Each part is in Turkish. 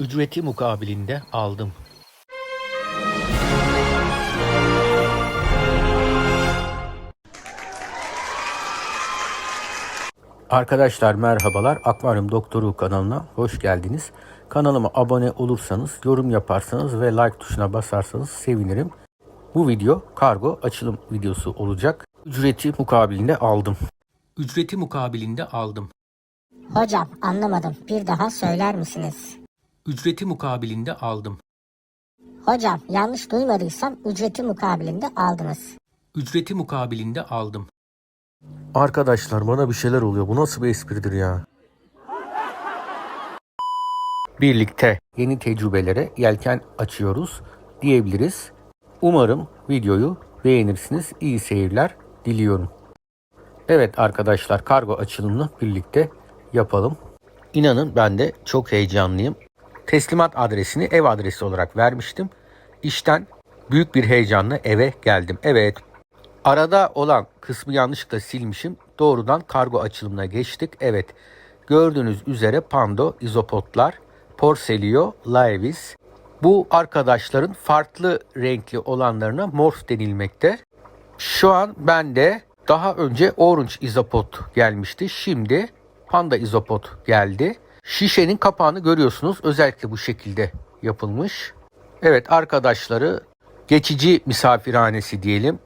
Ücreti mukabilinde aldım. Arkadaşlar merhabalar. Akvaryum Doktoru kanalına hoş geldiniz. Kanalıma abone olursanız, yorum yaparsanız ve like tuşuna basarsanız sevinirim. Bu video kargo açılım videosu olacak. Ücreti mukabilinde aldım. Ücreti mukabilinde aldım. Hocam anlamadım. Bir daha söyler misiniz? Ücreti mukabilinde aldım. Hocam yanlış duymadıysam ücreti mukabilinde aldınız. Ücreti mukabilinde aldım. Arkadaşlar bana bir şeyler oluyor. Bu nasıl bir espridir ya? Birlikte yeni tecrübelere yelken açıyoruz diyebiliriz. Umarım videoyu beğenirsiniz. İyi seyirler diliyorum. Evet arkadaşlar kargo açılımını birlikte yapalım. İnanın ben de çok heyecanlıyım. Teslimat adresini ev adresi olarak vermiştim. İşten büyük bir heyecanla eve geldim. Evet Arada olan kısmı yanlışlıkla silmişim. Doğrudan kargo açılımına geçtik. Evet. Gördüğünüz üzere Pando, izopotlar, Porcelio, Laevis. Bu arkadaşların farklı renkli olanlarına morf denilmekte. Şu an bende daha önce Orange izopot gelmişti. Şimdi Panda izopot geldi. Şişenin kapağını görüyorsunuz. Özellikle bu şekilde yapılmış. Evet arkadaşları geçici misafirhanesi diyelim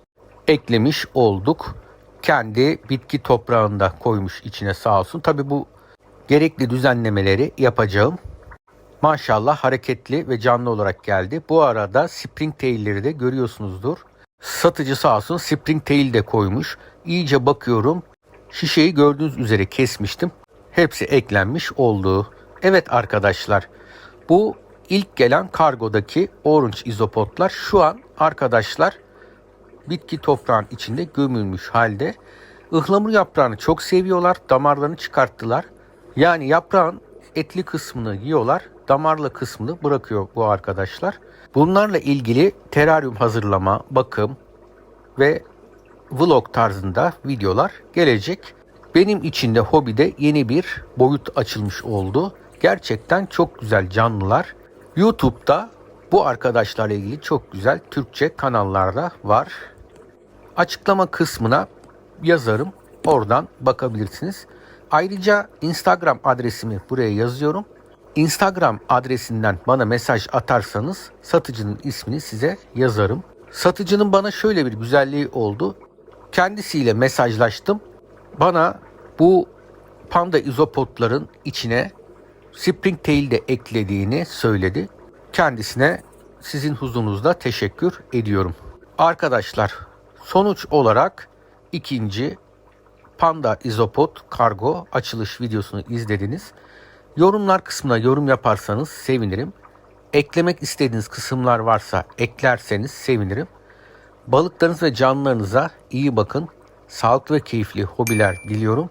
eklemiş olduk. Kendi bitki toprağında koymuş içine sağ olsun. Tabi bu gerekli düzenlemeleri yapacağım. Maşallah hareketli ve canlı olarak geldi. Bu arada springtail'leri de görüyorsunuzdur. Satıcı sağ olsun springtail de koymuş. İyice bakıyorum. Şişeyi gördüğünüz üzere kesmiştim. Hepsi eklenmiş oldu. Evet arkadaşlar bu ilk gelen kargodaki orange izopotlar şu an arkadaşlar bitki toprağın içinde gömülmüş halde. Ihlamur yaprağını çok seviyorlar. Damarlarını çıkarttılar. Yani yaprağın etli kısmını yiyorlar. Damarlı kısmını bırakıyor bu arkadaşlar. Bunlarla ilgili teraryum hazırlama, bakım ve vlog tarzında videolar gelecek. Benim için de hobide yeni bir boyut açılmış oldu. Gerçekten çok güzel canlılar. YouTube'da bu arkadaşlarla ilgili çok güzel Türkçe kanallarda var. Açıklama kısmına yazarım. Oradan bakabilirsiniz. Ayrıca Instagram adresimi buraya yazıyorum. Instagram adresinden bana mesaj atarsanız satıcının ismini size yazarım. Satıcının bana şöyle bir güzelliği oldu. Kendisiyle mesajlaştım. Bana bu panda izopotların içine springtail de eklediğini söyledi. Kendisine sizin huzurunuzda teşekkür ediyorum. Arkadaşlar Sonuç olarak ikinci Panda Izopod kargo açılış videosunu izlediniz. Yorumlar kısmına yorum yaparsanız sevinirim. Eklemek istediğiniz kısımlar varsa eklerseniz sevinirim. Balıklarınız ve canlılarınıza iyi bakın. Sağlıklı ve keyifli hobiler diliyorum.